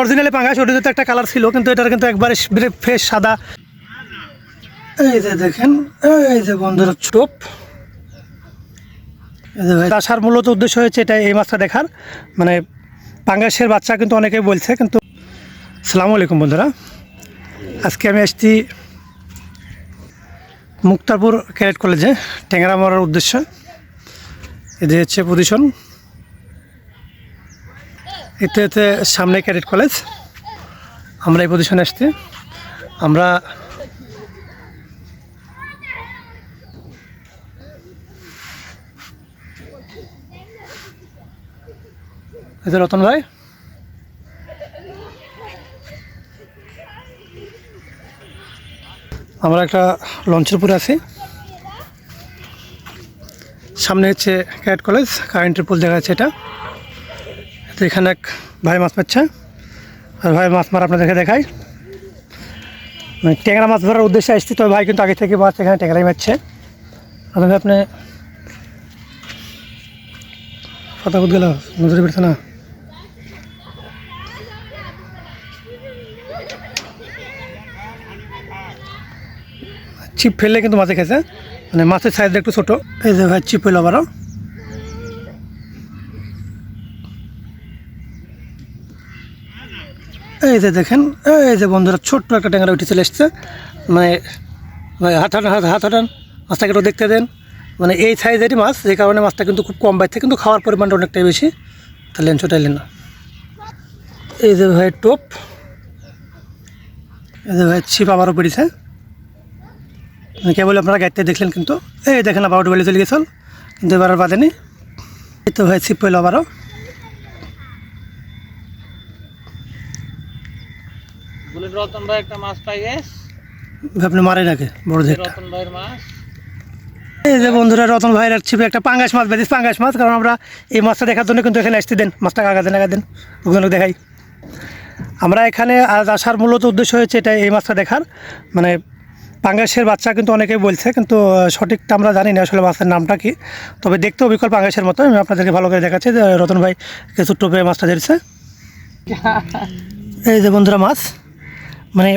Originally পাঙ্গাস ওটিতে একটা colour ছিল, কিন্তু এটার কিন্তু একবারে ফ্রেশ সাদা। এই যে দেখেন, এই যে বন্ধুরা, চোপ। আসার মূলত উদ্দেশ্য হয়েছে এটা এই মাছটা দেখার। মানে পাঙ্গাসের বাচ্চা কিন্তু অনেকেই বলছে, কিন্তু সালামু আলাইকুম বন্ধুরা। আজকে আমি আসছি মুক্তারপুর ক্যাডেট কলেজে ট্যাংরা মারার উদ্দেশ্য এদের হচ্ছে পজিশন এতে এতে সামনে ক্যাডেট কলেজ। আমরা এই পজিশনে আসছি। আমরা রতন ভাই। আমরা একটা লঞ্চের উপরে আছি। সামনে হচ্ছে ক্যাডেট কলেজ কারেন্টের পোল দেখা যাচ্ছে এটা। তো এখানে এক ভাই মাছ পাচ্ছে আর ভাই মাছ মারা আপনাদেরকে দেখাই। মানে ট্যাংরা মাছ ধরার উদ্দেশ্যে আসছি, তবে ভাই কিন্তু আগে থেকে মাছ এখানে ট্যাংরাই মারছে। আপনাদের আপনি কথা বুঝ গেল নজরে পেড়ছে না। চিপ ফেললে কিন্তু মাছে খেয়েছে মানে মাছের সাইজটা একটু ছোটো। এই যে ভাই চিপ হইল আবারও। এই যে দেখেন, এই যে বন্ধুরা, ছোট্ট একটা ট্যাংরা উঠে চলে এসছে। মানে হাত হাঁটান, হাত হাত হাঁটান, মাছটাকে একটু দেখতে দেন। মানে এই সাইজেরই মাছ যে কারণে মাছটা কিন্তু খুব কম বাইছে কিন্তু খাওয়ার পরিমাণটা অনেকটাই বেশি। তাহলে ছোটাইলেন না এই যে ভাই, টোপ। এই যে ভাই, ছিপ আবারও পড়েছে। কেবল আপনারা গাড়িতে দেখলেন কিন্তু। এই দেখেন, আবার বেলে চলে গেছিল কিন্তু এবার আর বাঁধেনি এই তো ভাই, ছিপ পড়ল আবারও। রতন ভাই একটা মাছ পাই গেছ। আপনি মারে রাখে বড় যে রতন ভাইয়ের মাছ। এই যে বন্ধুরা রতন ভাইয়ের ছিপে একটা পাঙ্গাস মাছ বেঁধেছি পাঙ্গাস মাছ কারণ আমরা এই মাছটা দেখার জন্য কিন্তু এখানে আসতে দেন। মাছটা কাগা দেন আগা দেন ওখানে দেখাই। আমরা এখানে আজ আসার মূলত উদ্দেশ্য হয়েছে এটা এই মাছটা দেখার। মানে পাঙ্গাসের বাচ্চা কিন্তু অনেকেই বলছে কিন্তু সঠিকটা আমরা জানি না আসলে মাছের নামটা কি। তবে দেখতেও বিকল পাঙ্গাসের মতো আমি আপনাদেরকে ভালো করে দেখাচ্ছি যে রতন ভাই কিছু টোপে মাছটা ধরেছে। এই যে বন্ধুরা মাছ। মানে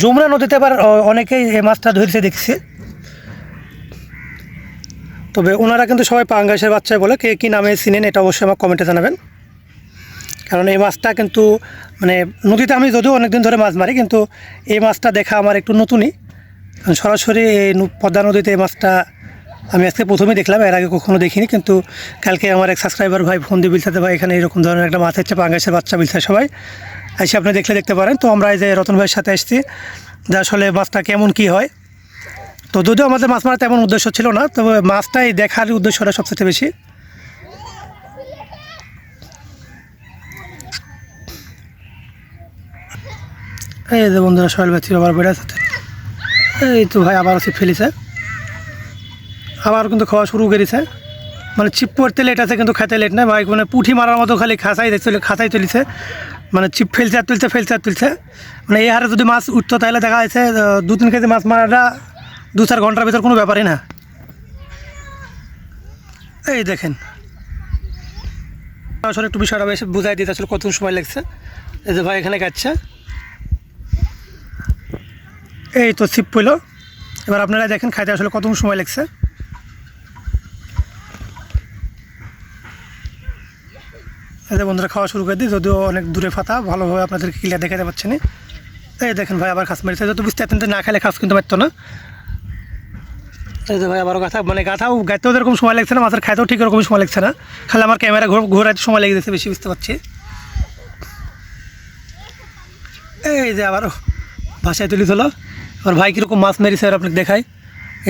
যমুনা নদীতে আবার অনেকেই এই মাছটা ধরেছে দেখছি। তবে ওনারা কিন্তু সবাই পাঙ্গাসের বাচ্চায় বলে, কে কী নামে চিনেন এটা অবশ্যই আমার কমেন্টে জানাবেন। কারণ এই মাছটা কিন্তু মানে নদীতে আমি যদিও অনেকদিন ধরে মাছ মারি, কিন্তু এই মাছটা দেখা আমার একটু নতুনই। কারণ সরাসরি এই পদ্মা নদীতে এই মাছটা আমি আজকে প্রথমেই দেখলাম, এর আগে কখনো দেখিনি, কিন্তু কালকে আমার এক সাবস্ক্রাইবার ভাই ফোন দিয়ে বিলসাতে ভাই, এখানে এরকম ধরনের একটা মাছ হচ্ছে, পাঙ্গাসের বাচ্চা বিলসায় সবাই। এসে আপনি দেখলে দেখতে পারেন। তো আমরা এই যে রতন ভাইয়ের সাথে এসেছি, যে আসলে মাছটা কেমন কি হয়। তো যদিও আমাদের মাছ মারা তেমন উদ্দেশ্য ছিল না, তবে মাছটাই দেখার উদ্দেশ্যটা সবচেয়ে বেশি। এই যে বন্ধুরা সোহেল ভাই আবার বেড়ে আছে এই তো ভাই, আবার ছিপ ফেলিছে। আবার কিন্তু খাওয়া শুরু করেছে। মানে চিপ পড়তে লেট আছে, কিন্তু খাইতে লেট না। ভাই মানে পুঁঠি মারার মতো খালি খাসাই চলে খাসাই চলেছে। মানে ছিপ ফেলছে তুলছে ফেলছে তুলছে। মানে এই হারে যদি মাছ উঠতো, তাহলে দেখা যাচ্ছে দু তিন কেজি মাছ মারাটা দু চার ঘণ্টার ভিতর কোনো ব্যাপারই না। এই দেখেন। আসলে একটু বিষয়টা বেশ বুঝাই দিতে আসলে কত সময় লাগছে। এই যে ভাই এখানে কাটছে। এই তো ছিপ পইল। এবার আপনারা দেখেন খাইতে আসলে কত সময় লাগছে। যে বন্ধুরা, খাওয়া শুরু করে দিই। যদিও অনেক দূরে ফাতা ভালোভাবে আপনাদেরকে ক্লিয়ার দেখাতে পারছি না। এই দেখেন ভাই, আবার খাস মেরেছে। যত বুঝতে পারতেন না খেলে খাস কিন্তু পারতো না। এই যে ভাই, আবারও গাথা মানে গাথাও গাইতেও এরকম সময় লাগছে না, মাছের খাইতেও ঠিক এরকম সময় লাগছে না। খালি আমার ক্যামেরা ঘোরাতে সময় লেগে গেছে, বেশি বুঝতে পারছি। এই যে আবারও ভাষায় তুলি তোলো এবার ভাই কীরকম মাছ মেরেছে আর আপনাকে দেখাই।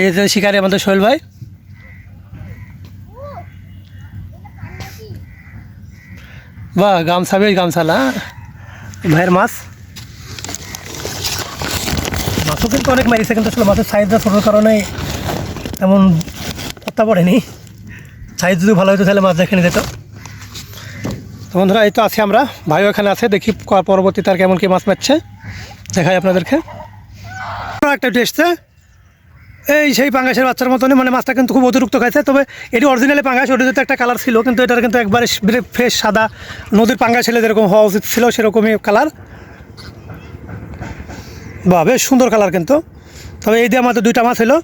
এই যে শিকারি আমাদের সোহেল ভাই। বাহ, গামছা, বেশ গামছালা ভাইয়ের মাছ? মাছও কিন্তু অনেক মেরেছে, কিন্তু আসলে মাছের সাইজটা ছোটোর কারণে তেমন পত্তা পড়েনি। সাইজ যদি ভালো হতো তাহলে মাছ দেখে নিয়ে যেত তো বন্ধুরা, এই তো আছি আমরা। ভাইও এখানে আছে, দেখি পরবর্তীতে আর কেমন কি মাছ মারছে। দেখাই আপনাদেরকে। একটা উঠে এসছে এই সেই পাঙ্গাসের বাচ্চার মতনই মানে মাছটা কিন্তু খুব অতিরিক্ত খাইছে, তবে এটি অরিজিনালি পাঙ্গাস ওটি তো একটা কালার ছিল, কিন্তু এটার কিন্তু একবারে ফ্রেশ সাদা নদীর পাঙ্গাস ছেলে, যেরকম হওয়া উচিত ছিল, সেরকমই কালার বা বেশ সুন্দর কালার কিন্তু। তবে এই দিয়ে আমাদের দুইটা মাছ হলো।